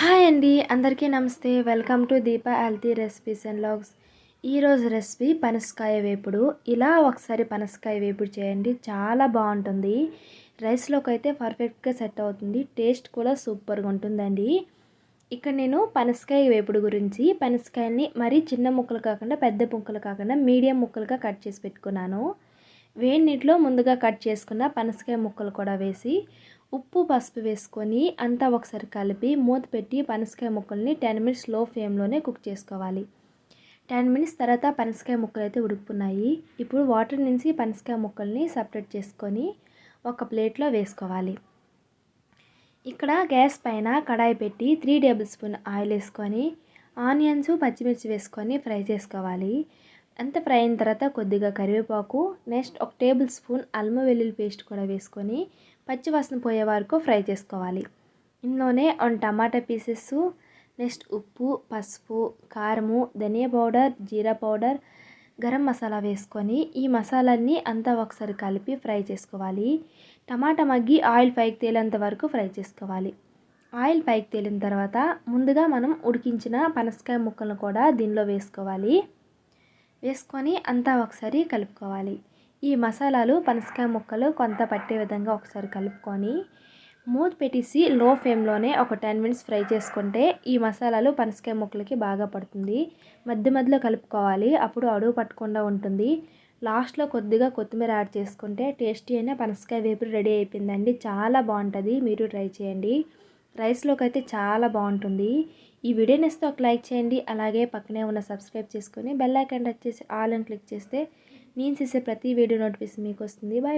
Hi అండి అందరికీ నమస్తే. Welcome to Deepa healthy recipes and vlogs ఈరోజు రెసిపీ పనసకాయ వేపుడు. ఇలా ఒకసారి పనసకాయ వేపుడు చేయండి చాలా బాగుంటుంది. రైస్లోకి అయితే పర్ఫెక్ట్గా సెట్ అవుతుంది టేస్ట్ కూడా సూపర్గా ఉంటుందండి. ఇక్కడ నేను పనసకాయ వేపుడు గురించి పనసకాయని మరీ చిన్న ముక్కలు కాకుండా పెద్ద ముక్కలు కాకుండా మీడియం ముక్కలుగా కట్ చేసి పెట్టుకున్నాను. వేడి నీటిలో ముందుగా కట్ చేసుకున్న పనసకాయ ముక్కలు కూడా వేసి ఉప్పు పసుపు వేసుకొని అంతా ఒకసారి కలిపి మూత పెట్టి పనసకాయ ముక్కల్ని టెన్ మినిట్స్లో ఫ్లేమ్లోనే కుక్ చేసుకోవాలి. టెన్ మినిట్స్ తర్వాత పనసకాయ ముక్కలు అయితే ఉడుకుతున్నాయి ఇప్పుడు వాటర్ నుంచి పనసకాయ ముక్కల్ని సపరేట్ చేసుకొని ఒక ప్లేట్లో వేసుకోవాలి. ఇక్కడ గ్యాస్ పైన కడాయి పెట్టి త్రీ టేబుల్ స్పూన్ ఆయిల్ వేసుకొని ఆనియన్స్ పచ్చిమిర్చి వేసుకొని ఫ్రై చేసుకోవాలి. అంత ఫ్రై అయిన తర్వాత కొద్దిగా కరివేపాకు నెక్స్ట్ ఒక టేబుల్ స్పూన్ అల్మ వెల్లుల్లి పేస్ట్ కూడా వేసుకొని పచ్చివాసన పోయే వరకు ఫ్రై చేసుకోవాలి. ఇందులోనే వన్ టమాటా పీసెస్ నెక్స్ట్ ఉప్పు పసుపు కారము ధనియా పౌడర్ జీరా పౌడర్ గరం మసాలా వేసుకొని ఈ మసాలాన్ని అంతా ఒకసారి కలిపి ఫ్రై చేసుకోవాలి. టమాటా మగ్గి ఆయిల్ పైకి తేలేంత వరకు ఫ్రై చేసుకోవాలి. ఆయిల్ పైకి తేలిన తర్వాత ముందుగా మనం ఉడికించిన పనసకాయ ముక్కలను కూడా దీనిలో వేసుకోవాలి. వేసుకొని అంతా ఒకసారి కలుపుకోవాలి. ఈ మసాలాలు పనసకాయ ముక్కలు కొంత పట్టే విధంగా ఒకసారి కలుపుకొని మూత పెట్టేసి లో ఫ్లేమ్లోనే ఒక టెన్ మినిట్స్ ఫ్రై చేసుకుంటే ఈ మసాలాలు పనసకాయ ముక్కలకి బాగా పడుతుంది. మధ్య మధ్యలో కలుపుకోవాలి. అప్పుడు అడుగు పట్టకుండా ఉంటుంది. లాస్ట్లో కొద్దిగా కొత్తిమీర యాడ్ చేసుకుంటే టేస్టీ అయిన పనసకాయ వేపుడు రెడీ అయిపోయిందండి. చాలా బాగుంటుంది. మీరు ట్రై చేయండి. రైస్లోకి అయితే చాలా బాగుంటుంది. ఈ వీడియో నేస్తే ఒక లైక్ చేయండి అలాగే పక్కనే ఉన్న సబ్స్క్రైబ్ చేసుకొని బెల్ ఐకాన్ టచ్ చేసి ఆల్ అని క్లిక్ చేస్తే నేను చేసే ప్రతి వీడియో నోటిఫికేషన్ మీకు వస్తుంది. బాయ్